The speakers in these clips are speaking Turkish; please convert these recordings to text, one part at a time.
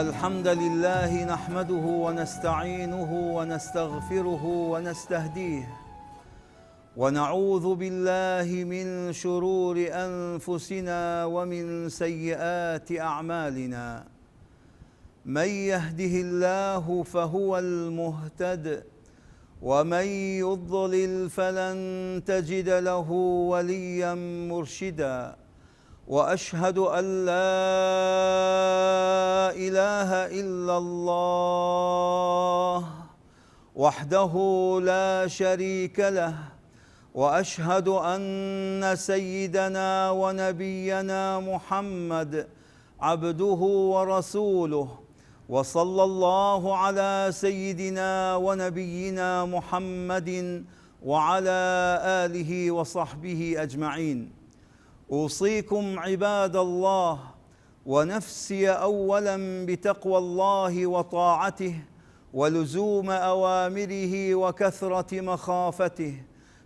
الحمد لله نحمده ونستعينه ونستغفره ونستهديه. ونعوذ بالله من شرور أنفسنا ومن سيئات أعمالنا. من يهده الله فهو المهتد. ومن يضلل فلن تجد له وليا مرشدا. وأشهد أن لا إله إلا الله وحده لا شريك له وأشهد أن سيدنا ونبينا محمد عبده ورسوله وصلى الله على سيدنا ونبينا محمد وعلى آله وصحبه أجمعين. أوصيكم عباد الله ونفسي اولا بتقوى الله وطاعته ولزوم أوامره وكثرة مخافته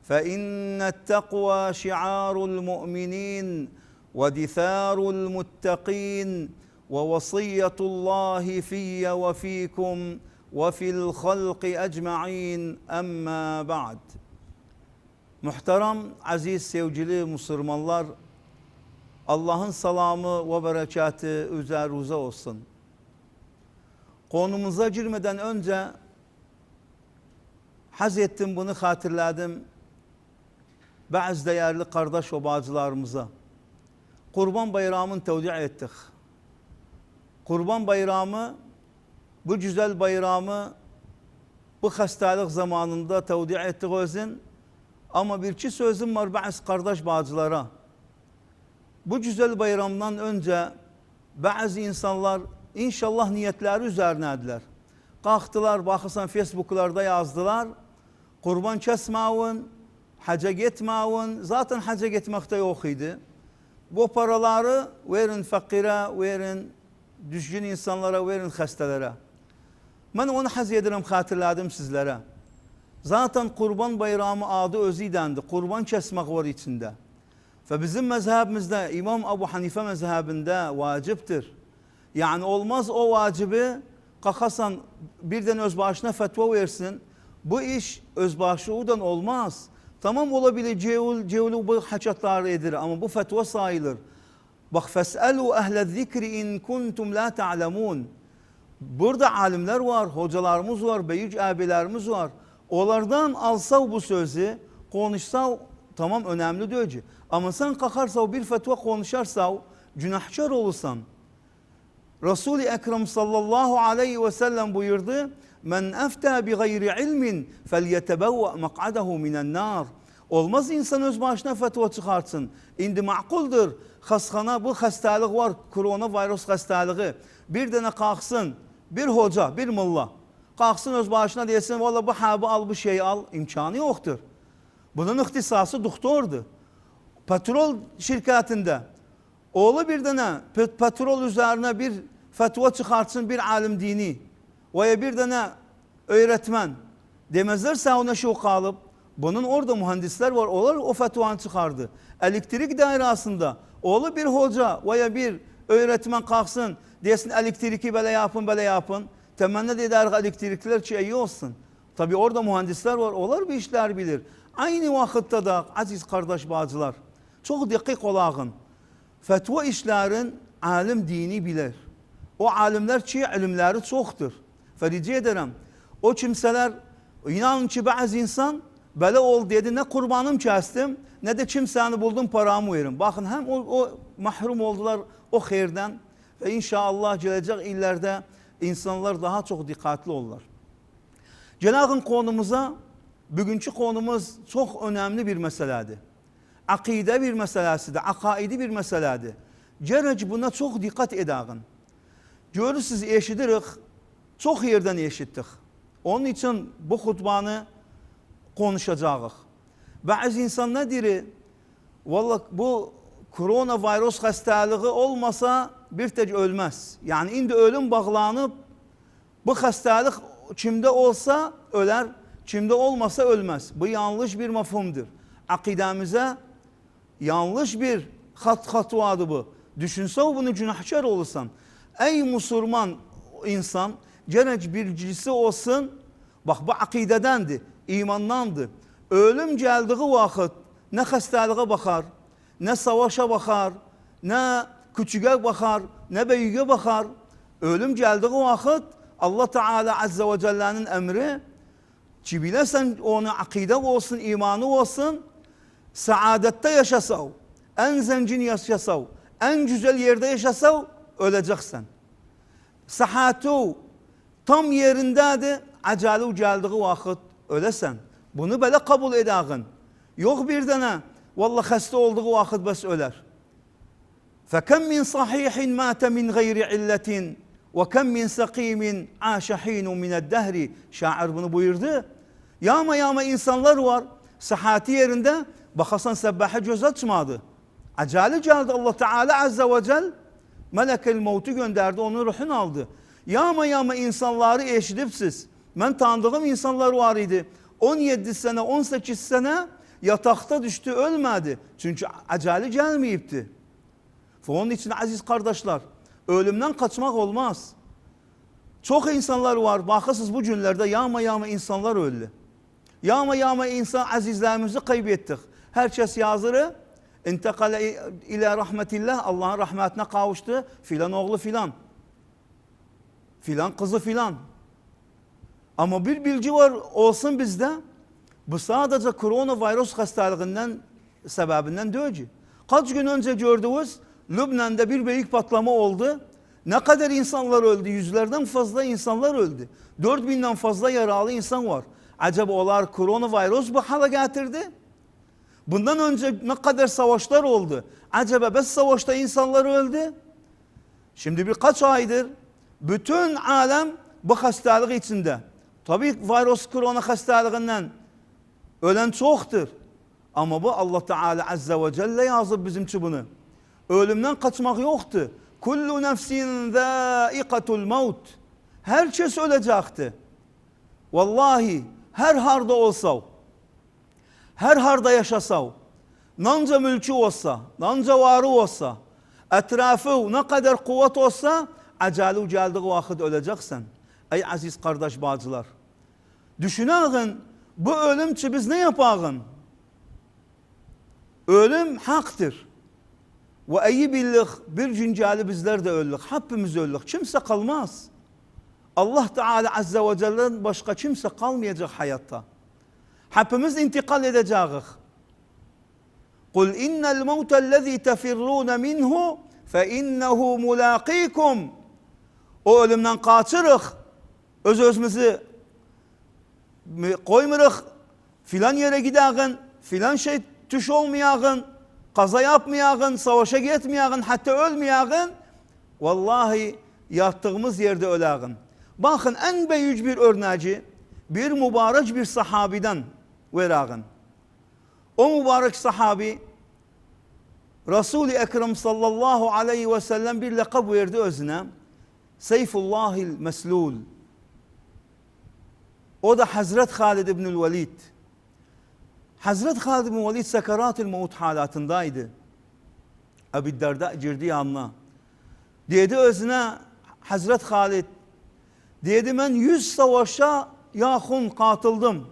فإن التقوى شعار المؤمنين ودثار المتقين ووصية الله في وفيكم وفي الخلق أجمعين أما بعد. Muhterem, aziz, sevgili Müslümanlar, Allah'ın salamı ve berekatı üzerinize olsun. Konumuza girmeden önce haz ettim bunu hatırladım. Bazı değerli kardeş ve bacılarımıza. Kurban bayramını tevdi ettik. Kurban bayramı, bu güzel bayramı bu hastalık zamanında tevdi ettik özün. Ama bir iki sözüm var bazı kardeş bacılara. Bu güzel bayramdan önce bazı insanlar inşallah niyetleri üzerinədirlər. Qalxdılar, baxırsan Facebooklarda yazdılar. Qurban kəsməyin, həcə getməyin. Zaten həcə getməkdə yox idi. Bu paraları verin fakire, verin düzgün insanlara, verin xəstələrə. Mən onu həz edirəm, xatırladım sizlərə. Zaten kurban bayramı adı özüydendi. Kurban kesmek var içinde. Ve bizim mezhebimizde İmam Ebu Hanife mezhebinde vaciptir. Yani olmaz o vacibi kakasan birden özbaşına fetva versin. Bu iş özbaşıdan olmaz. Tamam olabilir cevul, cevulu bu haçatlar edir ama bu fetva sayılır. Bak fes'elu ehle zikri in kuntum la ta'lemun. Burada alimler var, hocalarımız var, büyük abilerimiz var. Onlardan alsa bu sözü, konuşsa tamam önemli diyor. Ama sen kalkarsa bir fetva konuşarsa günahkar olursan. Resul-i Ekrem sallallahu aleyhi ve sellem buyurdu. Men efta bi gayri ilmin felyetebevve mak'adahu minen nar. Olmaz insan öz başına fetva çıkartsın. İndi makuldur. Hastana bu hastalık var. Koronavirüs hastalığı. Bir tane kalksın. Bir hoca, bir mulla. Kalksın öz başına desin valla bu habı al bu şeyi al. imkanı yoktur. Bunun ihtisası doktordu. Petrol şirketinde oğlu bir tane petrol üzerine bir fetva çıkartsın bir alim dini veya bir tane öğretmen demezlerse ona şu kalıp bunun orada mühendisler var onlar o fetvanı çıkardı. Elektrik dairasında oğlu bir hoca veya bir öğretmen kalksın desin elektriki böyle yapın böyle yapın. Temenni eder elektrikler iyi olsun. Tabi orada mühendisler var onlar bir işler bilir. Aynı vakitte da aziz kardeş bacılar çok dikkat olağın. Fetva işlerin alim dini bilir. O alimler ki ilimleri çoktur. Ferice ederim. O kimseler inanın ki bazı insan böyle ol dedi ne kurbanım kestim ne de kimseni buldum paramı verin. Bakın hem o, o mahrum oldular o hayırdan ve inşallah gelecek illerde insanlar daha çok dikkatli olurlar. Cenab-ı konumuza bugünkü konumuz çok önemli bir meseledir. Akide bir meselesidir, akaidi bir meseledir. Gerek buna çok dikkat edin. Görürsünüz eşidirik, çok yerden eşittik. Onun için bu hutbanı konuşacağız. Bazı insanlar diri, vallahi bu koronavirüs hastalığı olmasa bir tek ölmez. Yani indi ölüm bağlanıp bu hastalık kimde olsa öler, kimde olmasa ölmez. Bu yanlış bir mafhumdur. Akidemize yanlış bir hat hatvadı bu. Düşünse bunu günahkar olursan. Ey Müslüman insan gerek biricisi olsun bak bu akidedendi, imandandı. Ölüm geldiği vakit ne hastalığa bakar, ne savaşa bakar, ne küçüğe bakar, ne büyüğe bakar. Ölüm geldiği vakit Allah Teala Azze ve Celle'nin emri ki onu akide olsun, imanı olsun, saadette yaşasav, en zengin yaşasav, en güzel yerde yaşasav öleceksin. Sahatu tam yerindedir, acali geldiği vakit ölesen. Bunu böyle kabul edağın. Yok bir tane, vallahi hasta olduğu vakit bas öler. فكم من صحيح مات من غير علة وكم من سقيم عاش حين من الدهر şair bunu buyurdu. Yağma yağma insanlar var sıhhati yerinde bakasan sebbaha göz açmadı. Acali geldi Allah Teala Azze ve Cel Melekel mevtu gönderdi onun ruhunu aldı. Yağma yağma insanları eşidip siz. Ben tanıdığım insanlar var idi. 17 sene 18 sene yatakta düştü ölmedi. Çünkü acali gelmeyipti. Onun için aziz kardeşler, ölümden kaçmak olmaz. Çok insanlar var, bakısız bu günlerde yağma yağma insanlar öldü. Yağma yağma insan azizlerimizi kaybettik. Herkes yazırı, intikale ile rahmetillah, Allah'ın rahmetine kavuştu. Filan oğlu filan. Filan kızı filan. Ama bir bilgi var olsun bizde. Bu sadece koronavirüs hastalığından sebebinden değil. Kaç gün önce gördünüz Lübnan'da bir büyük patlama oldu. Ne kadar insanlar öldü? Yüzlerden fazla insanlar öldü. 4000'den fazla yaralı insan var. Acaba onlar koronavirüs bu hale getirdi? Bundan önce ne kadar savaşlar oldu? Acaba beş savaşta insanlar öldü? Şimdi birkaç aydır bütün alem bu hastalık içinde. Tabii virüs korona hastalığından ölen çoktur. Ama bu Allah Teala Azze ve Celle yazıp bizim için bunu. Ölümden kaçmak yoktu. Kullu nefsin zâikatul maut. Herkes ölecekti. Vallahi her harda olsa, her harda yaşasa, nanca mülkü olsa, nanca varı olsa, etrafı ne kadar kuvvet olsa, acali geldiği vakit öleceksin. Ey aziz kardeş bacılar. Düşünağın bu ölüm için biz ne yapağın? Ölüm haktır. Ve iyi billik bir gün gelip bizler de öldük. Hepimiz öldük. Kimse kalmaz. Allah Teala Azze ve Celle'den başka kimse kalmayacak hayatta. Hepimiz intikal edeceğiz. Kul innel mevtellezî tefirrûne minhu fe innehu mulâkîkum. O ölümden kaçırıq. Öz özümüzü koymurıq. Filan yere gidağın, filan şey düş olmayağın, kaza yapmayağın, savaşa gitmeyağın, hatta ölmeyağın. Vallahi yattığımız yerde ölağın. Bakın en büyük bir örneği bir mübarek bir sahabiden verağın. O mübarek sahabi Resul-i Ekrem sallallahu aleyhi ve sellem bir lakab verdi özüne. Seyfullahil Meslul. O da Hazret Halid İbnül Velid. Hazret Halid İbnül Velid sekarat-ı mevut halatındaydı. Ebi Derda girdi yanına. Dedi özüne Hazret Halid dedi ben yüz savaşa yakın katıldım.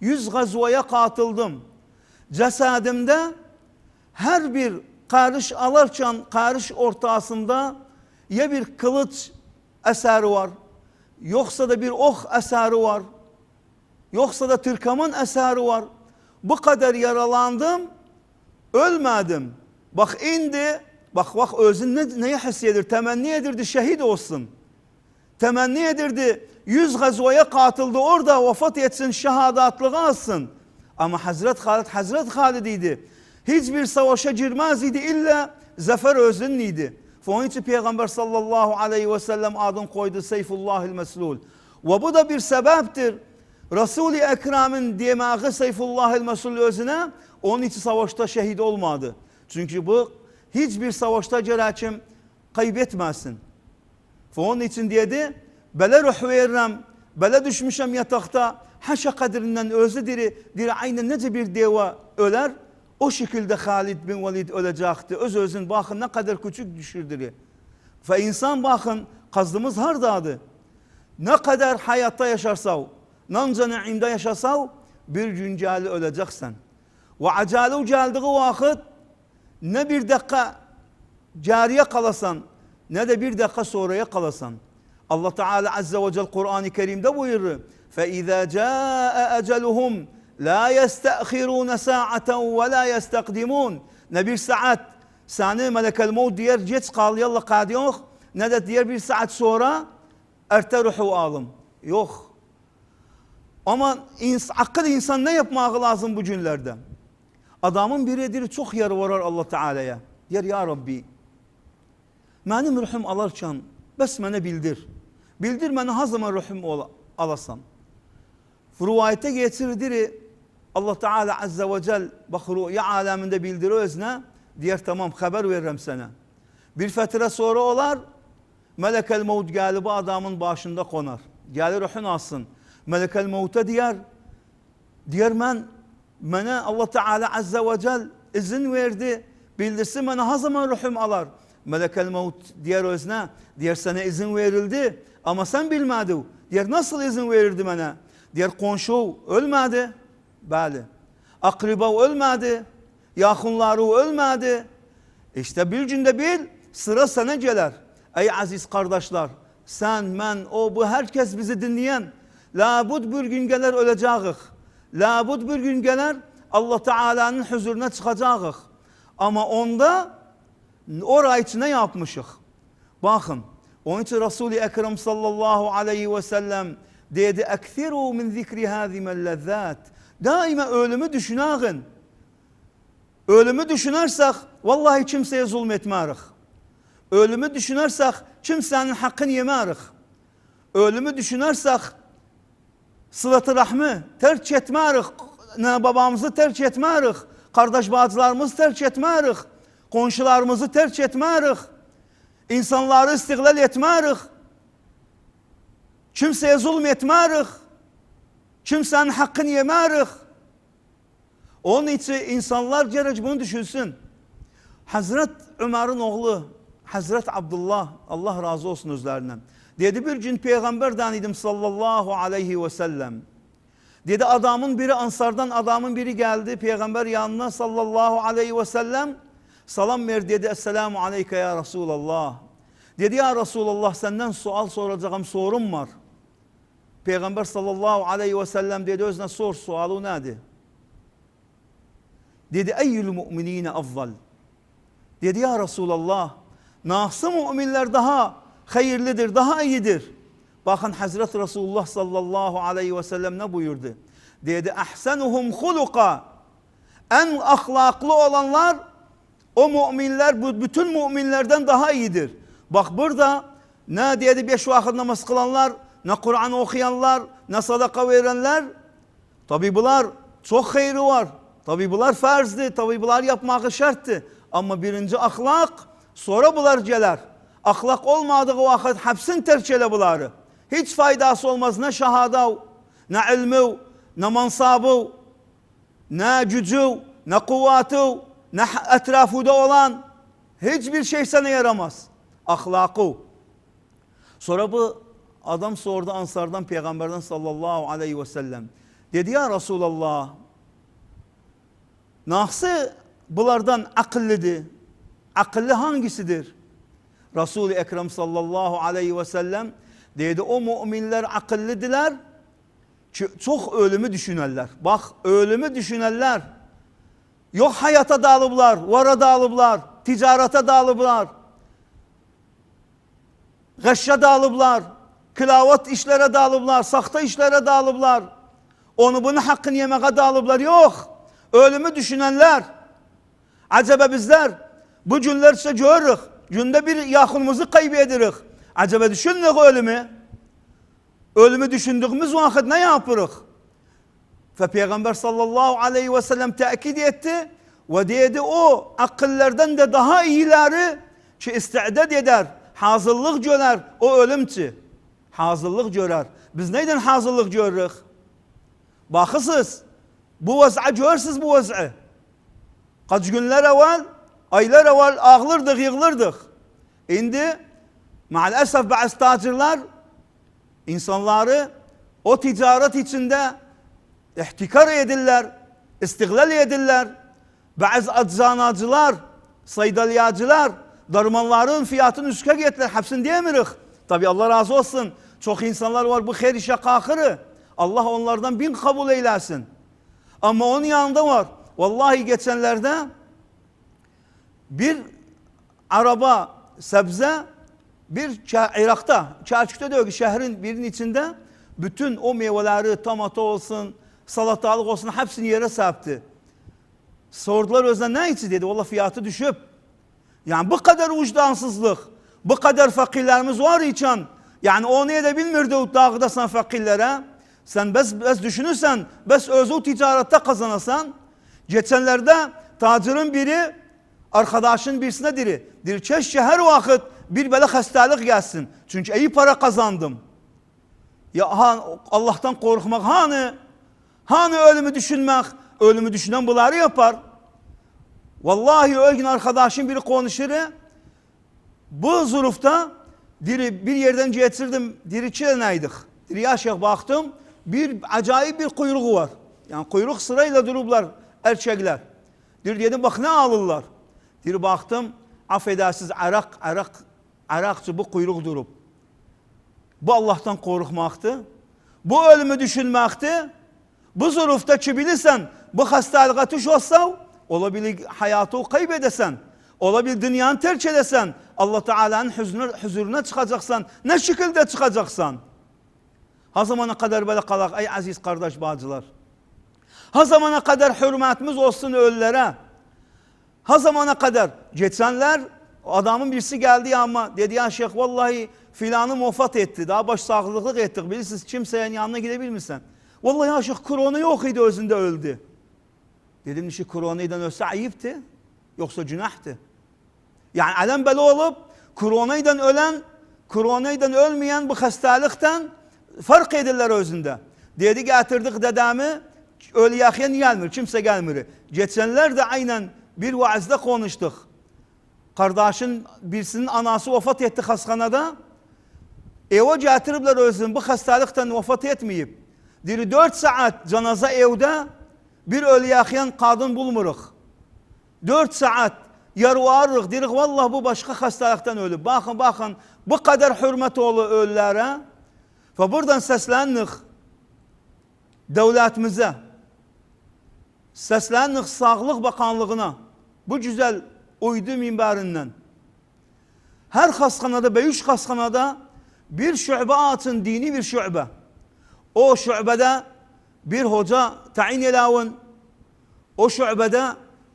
Yüz gazvaya katıldım. Cesedimde her bir karış alırken karış ortasında ya bir kılıç eseri var, yoksa da bir ok eseri var, yoksa da tırkamın eseri var. Bu kadar yaralandım, ölmedim. Bak indi, bak bak özün ne, neye hissiyedir, temenni edirdi şehit olsun. Temenni edirdi, yüz gazvaya katıldı, orada vefat etsin, şehadatlığı alsın. Ama Hazret Halid, Hazret Halid idi. Hiçbir savaşa girmez idi, illa zafer özünün idi. Onun için Peygamber sallallahu aleyhi ve sellem adını koydu Seyfullahil Meslul. Ve bu da bir sebeptir. Resul-i Ekrem'in diyemeği Seyfullahil Mesul özüne onun için savaşta şehit olmadı. Çünkü bu hiçbir savaşta gerekim kaybetmezsin. Onun için dedi, bele ruh veririm, bele düşmüşem yatakta, haşa kadrinden özü diri, diri aynen nece bir deva öler, o şekilde Halid bin Velid ölecekti. Öz özün bakın ne kadar küçük düşürdürü. Ve insan bakın Kazımız hardadı. Ne kadar hayatta yaşarsav, nanca naimde yaşasav bir gün cali öleceksen. Ve acalu geldiği vakit ne bir dakika cariye kalasan ne de bir dakika sonraya kalasan. Allah Teala Azze ve Celle Kur'an-ı Kerim'de buyurur. فَاِذَا جَاءَ اَجَلُهُمْ لَا يَسْتَأْخِرُونَ سَاعَةً وَلَا يَسْتَقْدِمُونَ Ne bir saat sani melekel mevt diğer geç kal yallah kadı yok. Ne de diğer bir saat sonra erte ruhu alım. Yok. Ama ins akıl insan ne yapmağı lazım bu günlerde? Adamın biridir çok yer varar Allah Teala'ya. Der ya Rabbi benim ruhum alarken bes bana bildir. Bildir bana ha zaman ruhum ola, alasam. Rivayete getirdir Allah Teala Azze ve Celle bak rüya aleminde bildiriyor özne. Diğer tamam haber veririm sana. Bir fetre sonra olar Melekel mevt galibi adamın başında konar. Gelir ruhun alsın. Melekel mevte diyer. Diyer ben bana Allah Teala Azze ve Celle izin verdi. Bildirsin bana ha zaman ruhum alar. Melekel mevt diğer özne. Diğer sana izin verildi. Ama sen bilmedin. Diğer nasıl izin verirdi bana? Diğer komşu ölmedi. Bəli. Akriba ölmedi. Yakınları ölmedi. İşte bir günde bil sıra sana gelir. Ey aziz kardeşler sen, ben, o, bu herkes bizi dinleyen labud bir gün gelir öleceğiz. Labud bir gün gelir Allah Teala'nın huzuruna çıkacağız. Ama onda orayı ne yapmışık? Bakın onun için Resul-i Ekrem sallallahu aleyhi ve sellem dedi ekfiru min zikri hazimel lezzat. Daima ölümü düşünağın. Ölümü düşünersek vallahi kimseye zulmetmerik. Ölümü düşünersek kimsenin hakkını yemerik. Ölümü düşünersek sılatı rahmi terk. Ne babamızı terk etmerik. Kardeş bacılarımızı terk etmerik. Komşularımızı terk etmerik. İnsanları istiglal etmerik. Kimseye zulm etmerik. Kimsenin hakkını yemerik. Onun için insanlar gerek bunu düşünsün. Hazret Ömer'in oğlu Hazret Abdullah Allah razı olsun özlerinden. Dedi bir gün peygamberden idim sallallahu aleyhi ve sellem. Dedi adamın biri ansardan adamın biri geldi peygamber yanına sallallahu aleyhi ve sellem. Salam ver dedi esselamu aleyke ya Resulallah. Dedi ya Resulallah senden sual soracağım sorum var. Peygamber sallallahu aleyhi ve sellem dedi özne sor sualı nedir? Dedi eyyül mu'minine afzal. Dedi ya Resulallah nasıl müminler daha hayırlıdır, daha iyidir. Bakın Hazreti Resulullah sallallahu aleyhi ve sellem ne buyurdu? Dedi ahsenuhum huluka. En ahlaklı olanlar o müminler bu bütün müminlerden daha iyidir. Bak burada ne dedi beş vakit namaz kılanlar, ne Kur'an okuyanlar, ne sadaka verenler. Tabi bunlar çok hayrı var. Tabi bunlar farzdı, tabi bunlar yapmak şarttı. Ama birinci ahlak, sonra bunlar gelir. Ahlak olmadığı vakit hepsin terk ele bunları. Hiç faydası olmaz ne şahada, ne ilmi, ne mansabı, ne gücü, ne kuvveti, ne etrafında olan hiçbir şey sana yaramaz. Ahlakı. Sonra bu adam sordu Ansardan Peygamberden sallallahu aleyhi ve sellem. Dedi ya Resulallah nasıl bunlardan akıllıdır? Akıllı hangisidir? Resul-i Ekrem sallallahu aleyhi ve sellem dedi o müminler akıllıdılar. Çok ölümü düşünürler. Bak ölümü düşünürler. Yok hayata dalıblar, vara dalıblar, ticarete dalıblar. Gəşşə dalıblar, kilavat işlere dalıblar, saxta işlere dalıblar. Onu bunu hakkını yemeğe dalıblar. Yok. Ölümü düşünenler. Acaba bizler bu günler ise görürük. Günde bir yakınımızı kaybedirik. Acaba düşündük ölümü. Ölümü düşündüğümüz vakit ne yapırıq? Ve Peygamber sallallahu aleyhi ve sellem tekit etti. Ve dedi o akıllardan da daha iyileri ki istidat eder, hazırlık görer o ölümçü. Hazırlık görer. Biz neyden hazırlık görürük? Bakısız. Bu vaz'a görürsüz bu vaz'ı. Kaç günler evvel, aylar evvel ağlırdık, yığılırdık. Şimdi Maalesef bazı tacirler insanları o ticaret içinde ihtikar edirler, istiglal edirler. Bazı eczanacılar, saydalyacılar darmanların fiyatını üstüne getirler. Hepsini diyemirik. Tabi Allah razı olsun. Çok insanlar var bu her işe kakırı. Allah onlardan bin kabul eylesin. Ama onun yanında var. Vallahi geçenlerde bir araba sebze bir Irak'ta, Çelçuk'ta diyor ki şehrin birinin içinde bütün o meyveleri, tomato olsun, salatalık olsun hepsini yere serpti. Sordular özden ne için dedi. Valla fiyatı düşüp. Yani bu kadar vicdansızlık, bu kadar fakirlerimiz var için yani onu edebilmirdi o dağdasan fakirlere. Sen bes, bes düşünürsen, bes özü o ticarette kazanasan. Geçenlerde tacirin biri arkadaşın birisine diri. Dir keşke her vakit bir böyle hastalık gelsin. Çünkü iyi para kazandım. Ya han, Allah'tan korkmak hani hani ölümü düşünmek ölümü düşünen bunları yapar. Vallahi o gün arkadaşım biri konuşur. Bu zurufta diri bir yerden getirdim. Diri çileneydik. Diri yaşak baktım. Bir acayip bir kuyruğu var. Yani kuyruk sırayla dururlar erkekler. Diri dedim bak ne alırlar. Diri baktım affedersiniz Arak, Arak, Arakçı bu kuyruk durup. Bu Allah'tan korkmaktı. Bu ölümü düşünmekti. Bu zurufta ki bilirsen bu hastalığa tuş olsa olabilir hayatı kaybedesen. Olabilir dünyanı terk edesen. Allah Teala'nın huzuruna çıkacaksan. Ne şekilde çıkacaksan. Ha zamana kadar böyle kalak ey aziz kardeş bacılar. Ha zamana kadar hürmetimiz olsun ölülere. Ha zamana kadar geçenler adamın birisi geldi ama dedi ya şeyh vallahi filanı vefat etti. Daha baş sağlıklık ettik. Bilirsiniz kimsenin yanına gidebilir misin? Vallahi ya şeyh korona yok idi özünde öldü. Dedim ki koronaydan ölse ayıptı. Yoksa günahtı. Yani alem böyle olup koronaydan ölen, koronaydan ölmeyen bu hastalıktan fark edirler özünde. Dedi getirdik dedemi öyle yakın gelmiyor. Kimse gelmiyor. Geçenler de aynen bir vaazda konuştuk. Kardeşin birisinin anası vefat etti hastanede. Eve getiribler özün bu hastalıktan vefat etmeyip. Diri 4 saat cenaze evde bir ölü yakın kadın bulmuruk. 4 saat yarvarırıq, deyirik vallahi bu başka hastalıktan ölüb. Bakın bakın bu kadar hürmet olu ölülere. Ve buradan seslendik devletimize. Seslendik Sağlık Bakanlığına. Bu güzel uydu minberinden. Her hastanede, beş hastanede bir şube atın, dini bir şube. O şubede bir hoca tayin elavın. O şubede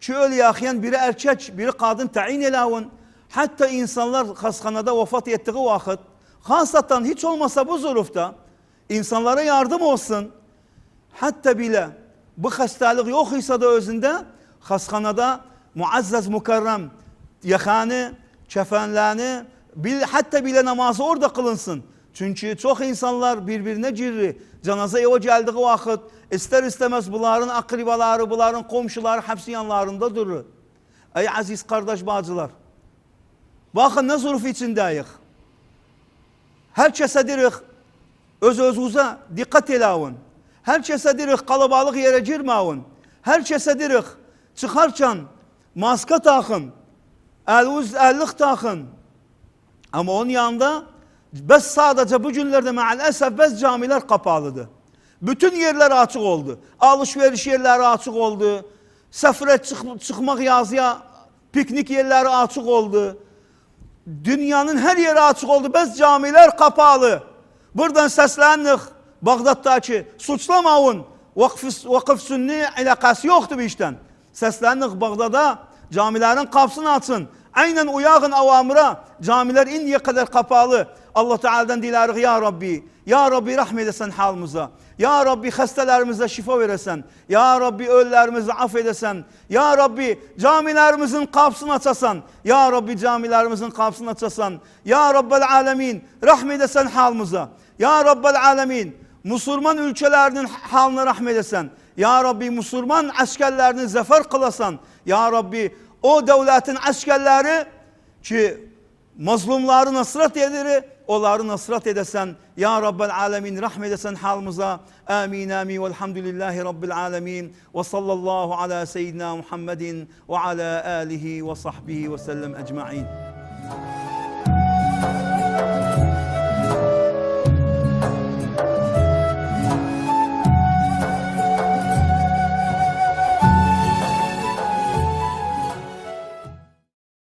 ki öyle yakıyan biri erkek, biri kadın tayin elavın. Hatta insanlar hastanede vefat ettiği vakit, hasatan hiç olmasa bu zorufta insanlara yardım olsun. Hatta bile bu hastalık yok ise de özünde hastanede muazzez mukarrem yakanı, kefenlerini, bil, hatta bile namazı orada kılınsın. Çünkü çok insanlar birbirine girri. Cenaze eve geldiği vakit ister istemez bunların akribaları, bunların komşuları hepsi yanlarında durur. Ey aziz kardeş bacılar. Bakın ne zoruf içindeyiz. Herkese dirik öz özünüze dikkat elavın. Herkese dirik kalabalık yere girmeyin. Herkese dirik çıkarken maske takın. Eluz ellik takın. Ama onun yanında Bes sadece bu günlerde maalesef bez camiler kapalıdır. Bütün yerler açık oldu. Alışveriş yerleri açık oldu. Sefere çık çıkmak yazıya piknik yerleri açık oldu. Dünyanın her yeri açık oldu. Bez camiler kapalı. Buradan seslendik. Bağdat'taki suçlamayın. Vakıf, vakıf sünni alakası yoktu bu işten. Seslendik Bağdat'a camilerin kapısını açın. Aynen uyağın avamıra camiler indiye kadar kapalı. Allah Teala'dan dilerik ya Rabbi. Ya Rabbi rahmet esen halımıza. Ya Rabbi hastalarımıza şifa veresen. Ya Rabbi ölülerimizi affedesen. Ya Rabbi camilerimizin kapısını açasan. Ya Rabbi camilerimizin kapısını açasan. Ya Rabbel alemin rahmet esen halımıza. Ya Rabbel alemin Müslüman ülkelerinin halına rahmet. Ya Rabbi Müslüman askerlerini zafer kılasan. Ya Rabbi o devletin askerleri ki mazlumları nasrat ediri, onları nasrat edesen. Ya Rabbel Alemin rahmet edesen halımıza. Amin amin velhamdülillahi Rabbil Alemin. Ve sallallahu ala seyyidina Muhammedin ve ala alihi ve sahbihi ve sellem ecma'in.